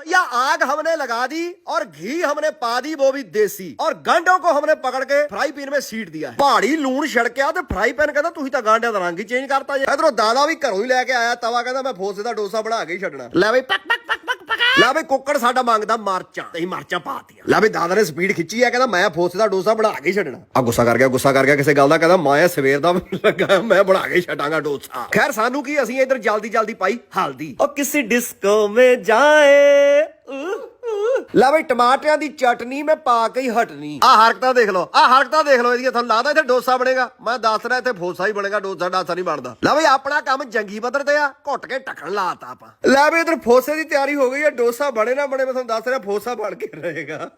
भैया आग हमने लगा दी और घी हमने पा दी वो भी देसी और गांडों को हमने पकड़ के फ्राई पैन में सीट दिया है ਪਹਾੜੀ ਲੂਣ ਛੜਕਿਆ ਤੇ ਫਰਾਈ ਪੈਨ ਕਹਿੰਦਾ ਤੁਸੀਂ ਤਾਂ ਗਾਂਡਿਆਂ ਦਾ ਰੰਗ ਹੀ ਚੇਂਜ ਕਰਤਾ ਜੇ ਇਧਰੋਂ ਦਾਦਾ ਵੀ ਘਰੋਂ ਹੀ ਲੈ ਕੇ ਆਇਆ ਤਵਾ ਕਹਿੰਦਾ ਮੈਂ ਫੋਸੇ ਦਾ ਡੋਸਾ ਬਣਾ ਕੇ ਹੀ ਛੱਡਣਾ ਲੈ ਬਈ ਪਕ ਪਕ ਪਕ ਪਕ ਪਕ ਲੈ ਬਈ ਕੁੱਕੜ ਸਾਡਾ ਮੰਗਦਾ ਮਰਚਾਂ ਤੇ ਅਸੀਂ ਮਰਚਾਂ ਪਾਤੀਆਂ ਲੈ ਬਈ ਦਾਦਾ ਨੇ ਸਪੀਡ ਖਿੱਚੀ ਆ ਕਹਿੰਦਾ ਮੈਂ ਫੋਸੇ ਦਾ ਡੋਸਾ ਬਣਾ ਕੇ ਛੱਡਣਾ। ਆ ਗੁੱਸਾ ਕਰ ਗਿਆ ਗੁੱਸਾ ਕਰ ਗਿਆ ਕਿਸੇ ਗੱਲ ਦਾ ਕਹਿੰਦਾ ਮੈਂ ਸਵੇਰ ਦਾ ਲੱਗਾ ਮੈਂ ਬਣਾ ਕੇ ਛੱਡਾਂਗਾ ਡੋਸਾ। ਖੈਰ ਸਾਨੂੰ ਕੀ ਅਸੀਂ ਇਧਰ ਜਲਦੀ ਜਲਦੀ ਪਾਈ ਹਲਦੀ। ਉਹ ਕਿਸੇ ਡਿਸਕੋ ਮੇ ਜਾਏ ਲੈ ਬਈ ਟਮਾਟਰਾਂ ਦੀ ਚਟਨੀ ਮੈਂ ਪਾ ਕੇ ਹੀ ਹਟਣੀ ਆ ਹਰਕਤਾਂ ਦੇਖ ਲਓ ਆ ਹਰਕਤਾਂ ਦੇਖ ਲਓ ਇਹਦੀਆਂ ਤੁਹਾਨੂੰ ਲੱਗਦਾ ਇੱਥੇ ਡੋਸਾ ਬਣੇਗਾ? ਮੈਂ ਦੱਸ ਰਿਹਾ ਇੱਥੇ ਫੋਸਾ ਹੀ ਬਣੇਗਾ ਡੋਸਾ ਡਾਸਾ ਨਹੀਂ ਬਣਦਾ। ਲੈ ਬਈ ਆਪਣਾ ਕੰਮ ਜੰਗੀ ਪੱਧਰ ਤੇ ਆ ਘੁੱਟ ਕੇ ਢੱਕਣ ਲਾਤਾ ਆਪਾਂ। ਲੈ ਬਈ ਇਧਰ ਫੋਸੇ ਦੀ ਤਿਆਰੀ ਹੋ ਗਈ ਹੈ ਡੋਸਾ ਬਣੇ ਨਾ ਬਣੇ ਮੈਂ ਤੁਹਾਨੂੰ ਦੱਸ ਰਿਹਾ ਫੋਸਾ ਬਣ ਕੇ ਰਹੇਗਾ।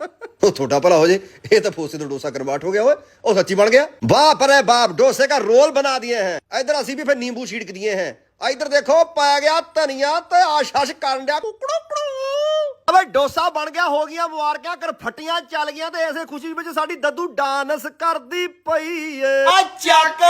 ਉਹ ਛੋਟਾ ਭਲਾ ਹੋ ਜੇ ਇਹ ਤਾਂ ਫੋਸੇ ਤੋਂ ਡੋਸਾ ਕਨਵਰਟ ਹੋ ਗਿਆ ਓਏ ਉਹ ਸੱਚੀ ਬਣ ਗਿਆ। ਬਾਪ ਰੇ ਬਾਪ ਡੋਸੇ ਦਾ ਰੋਲ ਬਣਾ ਦਿਏ ਹੈ। ਇਧਰ ਅਸੀਂ ਵੀ ਫਿਰ ਨਿੰਬੂ ਛਿੜਕ ਦਿਏ ਹੈ। ਇਧਰ ਦੇਖੋ ਪੈ ਗਿਆ ਧਨੀਆ ਤੇ ਆਸ਼ਾਸ਼ ਕਰਨ ਡਿਆ ਕੁਕੜੂ। ਅਬੇ ਡੋਸਾ ਬਣ ਗਿਆ ਹੋ ਗਈਆਂ ਮੁਬਾਰਕਾਂ ਕਰ ਫਟੀਆਂ ਚੱਲ ਗਈਆਂ ਤੇ ਐਸੇ ਖੁਸ਼ੀ ਵਿੱਚ ਸਾਡੀ ਦੱਦੂ ਡਾਂਸ ਕਰਦੀ ਪਈ ਏ ਆ ਚੱਕ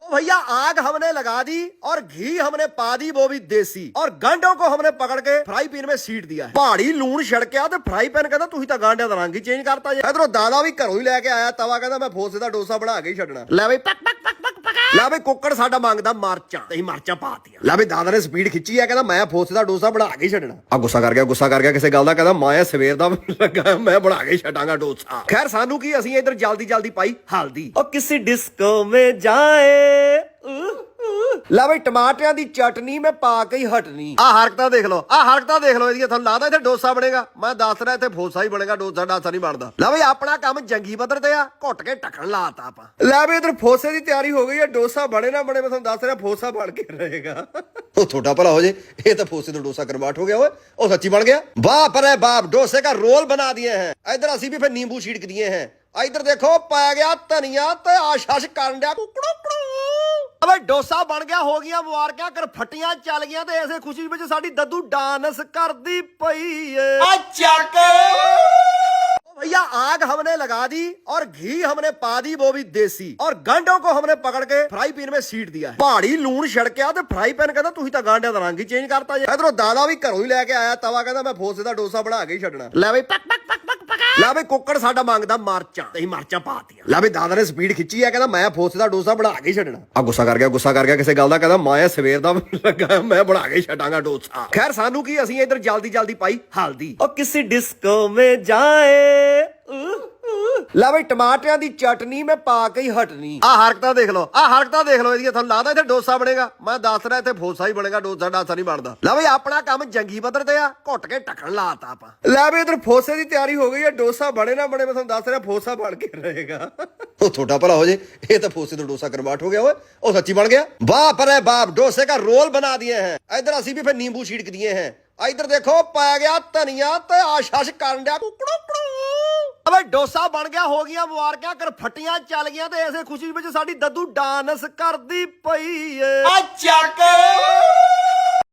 ओ भैया आग हमने लगा दी और घी हमने पा दी वो भी देसी और गांडों को हमने पकड़ के फ्राई पैन में सीट दिया है पहाड़ी लूण ਛੜਕਿਆ ਤੇ ਫਰਾਈ ਪੈਨ ਕਹਿੰਦਾ ਤੁਸੀਂ ਤਾਂ ਗਾਂਡਿਆਂ ਦਾ ਰੰਗ ਹੀ ਚੇਂਜ ਕਰਤਾ ਜੇ ਇਧਰੋਂ ਦਾਦਾ ਵੀ ਘਰੋਂ ਹੀ ਲੈ ਕੇ ਆਇਆ ਤਵਾ ਕਹਿੰਦਾ ਮੈਂ ਫੋਸੇ ਦਾ ਡੋਸਾ ਬਣਾ ਕੇ ਹੀ ਛੱਡਣਾ ਲੈ ਬਈ ਪਕ ਪਕ ਪਕ ਪਕ ਪਕ ਲੈ ਬਈ ਕੁੱਕੜ ਸਾਡਾ ਮੰਗਦਾ ਮਰਚਾਂ ਤੇ ਅਸੀਂ ਮਰਚਾਂ ਪਾਤੀਆਂ ਲੈ ਬਈ ਦਾਦਾ ਨੇ ਸਪੀਡ ਖਿੱਚੀ ਆ ਕਹਿੰਦਾ ਮੈਂ ਫੋਸੇ ਦਾ ਡੋਸਾ ਬਣਾ ਕੇ ਹੀ ਛੱਡਣਾ। ਆ ਗੁੱਸਾ ਕਰ ਗਿਆ ਗੁੱਸਾ ਕਰ ਗਿਆ ਕਿਸੇ ਗੱਲ ਦਾ ਕਹਿੰਦਾ ਮੈਂ ਸਵੇਰ ਦਾ ਲੱਗਾ ਮੈਂ ਬਣਾ ਕੇ ਛੱਡਾਂਗਾ ਡੋਸਾ। ਖੈਰ ਸਾਨੂੰ ਕੀ ਅਸੀਂ ਇਧਰ ਜਲਦੀ ਜਲਦੀ ਪਾਈ? ਹਲਦੀ। ਉਹ ਕਿਸੇ ਡਿਸਕੋ ਮੇ ਜਾਏ। ਲੈ ਬਈ ਟਮਾਟਰਾਂ ਦੀ ਚਟਨੀ ਮੈਂ ਪਾ ਕੇ ਹੀ ਹਟਣੀ। ਆ ਹਰਕਤਾਂ ਦੇਖ ਲਓ ਆ ਹਰਕਤਾਂ ਦੇਖ ਲਓ ਇਹਦੀਆਂ ਤੁਹਾਨੂੰ ਲੱਗਦਾ ਇੱਥੇ ਡੋਸਾ ਬਣੇਗਾ? ਮੈਂ ਦੱਸ ਰਿਹਾ ਇੱਥੇ ਫੋਸਾ ਹੀ ਬਣੇਗਾ ਡੋਸਾ ਡਾਸਾ ਨਹੀਂ ਬਣਦਾ। ਲੈ ਬਈ ਆਪਣਾ ਕੰਮ ਜੰਗੀ ਪੱਧਰ ਤੇ ਆ ਘੁੱਟ ਕੇ ਢੱਕਣ ਲਾਤਾ ਆਪਾਂ। ਲੈ ਬਈ ਇਧਰ ਫੋਸੇ ਦੀ ਤਿਆਰੀ ਹੋ ਗਈ ਹੈ ਡੋਸਾ ਬਣੇ ਨਾ ਬਣੇ ਮੈਂ ਤੁਹਾਨੂੰ ਦੱਸ ਰਿਹਾ ਫੋਸਾ ਬਣ ਕੇ ਰਹੇਗਾ। ਉਹ ਛੋਟਾ ਭਲਾ ਹੋ ਜੇ ਇਹ ਤਾਂ ਫੋਸੇ ਤੋਂ ਡੋਸਾ ਕਨਵਰਟ ਹੋ ਗਿਆ ਓਏ ਉਹ ਸੱਚੀ ਬਣ ਗਿਆ। ਬਾਪ ਰੇ ਬਾਪ ਡੋਸੇ ਦਾ ਰੋਲ ਬਣਾ ਦਿਏ ਹੈ। ਇਧਰ ਅਸੀਂ ਵੀ ਫਿਰ ਨਿੰਬੂ ਛਿੜਕ ਦਿਏ ਹੈ। ਇਧਰ ਦੇਖੋ ਪੈ ਗਿਆ ਧਨੀਆ ਤੇ ਆਸ਼ਾਸ਼ ਕਰਨ ਡਿਆ ਕੁਕੜੂ ਅਬੇ ਡੋਸਾ ਬਣ ਗਿਆ ਹੋ ਗਈਆਂ ਮੁਬਾਰਕਾਂ ਕਰ ਫਟੀਆਂ ਚੱਲ ਗਈਆਂ ਤੇ ਐਸੇ ਖੁਸ਼ੀ ਵਿੱਚ ਸਾਡੀ ਦੱਦੂ ਡਾਂਸ ਕਰਦੀ ਪਈ ਏ ਆ ਚੱਕ ओ भैया आग हमने लगा दी और घी हमने पा दी वो भी देसी और गांडों को हमने पकड़ के फ्राई पैन में सीट दिया है पहाड़ी लूण ਛੜਕਿਆ ਤੇ ਫਰਾਈ ਪੈਨ ਕਹਿੰਦਾ ਤੁਸੀਂ ਤਾਂ ਗਾਂਡਿਆਂ ਦਾ ਰੰਗ ਹੀ ਚੇਂਜ ਕਰਤਾ ਜੇ ਇਧਰੋਂ ਦਾਦਾ ਵੀ ਘਰੋਂ ਹੀ ਲੈ ਕੇ ਆਇਆ ਤਵਾ ਕਹਿੰਦਾ ਮੈਂ ਫੋਸੇ ਦਾ ਡੋਸਾ ਬਣਾ ਕੇ ਹੀ ਛੱਡਣਾ ਲੈ ਬਈ ਪਕ ਪਕ ਪਕ ਪਕ ਪਕ ਲੈ ਬਈ ਕੁੱਕੜ ਸਾਡਾ ਮੰਗਦਾ ਮਰਚਾਂ ਤੇ ਅਸੀਂ ਮਰਚਾਂ ਪਾਤੀਆਂ। ਲੈ ਬਈ ਦਾਦਾ ਨੇ ਸਪੀਡ ਖਿੱਚੀ ਆ ਕਹਿੰਦਾ ਮੈਂ ਫੋਸੇ ਦਾ ਡੋਸਾ ਬਣਾ ਕੇ ਛੱਡਣਾ। ਆ ਗੁੱਸਾ ਕਰ ਗਿਆ ਗੁੱਸਾ ਕਰ ਗਿਆ ਕਿਸੇ ਗੱਲ ਦਾ ਕਹਿੰਦਾ ਮੈਂ ਸਵੇਰ ਦਾ ਲੱਗਾ ਮੈਂ ਬਣਾ ਕੇ ਛੱਡਾਂਗਾ ਡੋਸਾ। ਖੈਰ ਸਾਨੂੰ ਕੀ ਅਸੀਂ ਇਧਰ ਜਲਦੀ ਜਲਦੀ ਪਾਈ ਹਲਦੀ। ਉਹ ਕਿਸੇ ਡਿਸਕੋ ਮੇ ਜਾਏ ਲੈ ਬਈ ਟਮਾਟਰਾਂ ਦੀ ਚਟਨੀ ਮੈਂ ਪਾ ਕੇ ਹੀ ਹਟਣੀ ਆ ਹਰਕਤਾਂ ਦੇਖ ਲਓ ਆ ਹਰਕਤਾਂ ਦੇਖ ਲਓ ਇਹਦੀਆਂ ਤੁਹਾਨੂੰ ਲੱਗਦਾ ਇੱਥੇ ਡੋਸਾ ਬਣੇਗਾ? ਮੈਂ ਦੱਸ ਰਿਹਾ ਇੱਥੇ ਫੋਸਾ ਹੀ ਬਣੇਗਾ ਡੋਸਾ ਡਾਸਾ ਨਹੀਂ ਬਣਦਾ। ਲੈ ਬਈ ਆਪਣਾ ਕੰਮ ਜੰਗੀ ਪੱਧਰ ਤੇ ਆ ਘੁੱਟ ਕੇ ਢੱਕਣ ਲਾਤਾ ਆਪਾਂ। ਲੈ ਬਈ ਇਧਰ ਫੋਸੇ ਦੀ ਤਿਆਰੀ ਹੋ ਗਈ ਹੈ ਡੋਸਾ ਬਣੇ ਨਾ ਬਣੇ ਮੈਂ ਤੁਹਾਨੂੰ ਦੱਸ ਰਿਹਾ ਫੋਸਾ ਬਣ ਕੇ ਰਹੇਗਾ। ਉਹ ਛੋਟਾ ਭਲਾ ਹੋ ਜੇ ਇਹ ਤਾਂ ਫੋਸੇ ਤੋਂ ਡੋਸਾ ਕਨਵਰਟ ਹੋ ਗਿਆ ਓਏ ਉਹ ਸੱਚੀ ਬਣ ਗਿਆ। ਬਾਪ ਰੇ ਬਾਪ ਡੋਸੇ ਦਾ ਰੋਲ ਬਣਾ ਦਿਏ ਹੈ। ਇਧਰ ਅਸੀਂ ਵੀ ਫਿਰ ਨਿੰਬੂ ਛਿੜਕ ਦਿਏ ਹੈ। ਇਧਰ ਦੇਖੋ ਪੈ ਗਿਆ ਧਨੀਆ ਤੇ ਆਸ਼ਾਸ਼ ਕਰਨ ਡਿਆ ਕੁਕੜੂ। ਅਬੇ ਡੋਸਾ ਬਣ ਗਿਆ, ਹੋ ਗਈਆਂ ਮੁਬਾਰਕਾਂ ਕਰ ਫਟੀਆਂ ਚੱਲ ਗਈਆਂ ਤੇ ਇਸੇ ਖੁਸ਼ੀ ਵਿੱਚ ਸਾਡੀ ਦੱਦੂ ਡਾਂਸ ਕਰਦੀ ਪਈ ਏ। ਆ ਚੱਕ।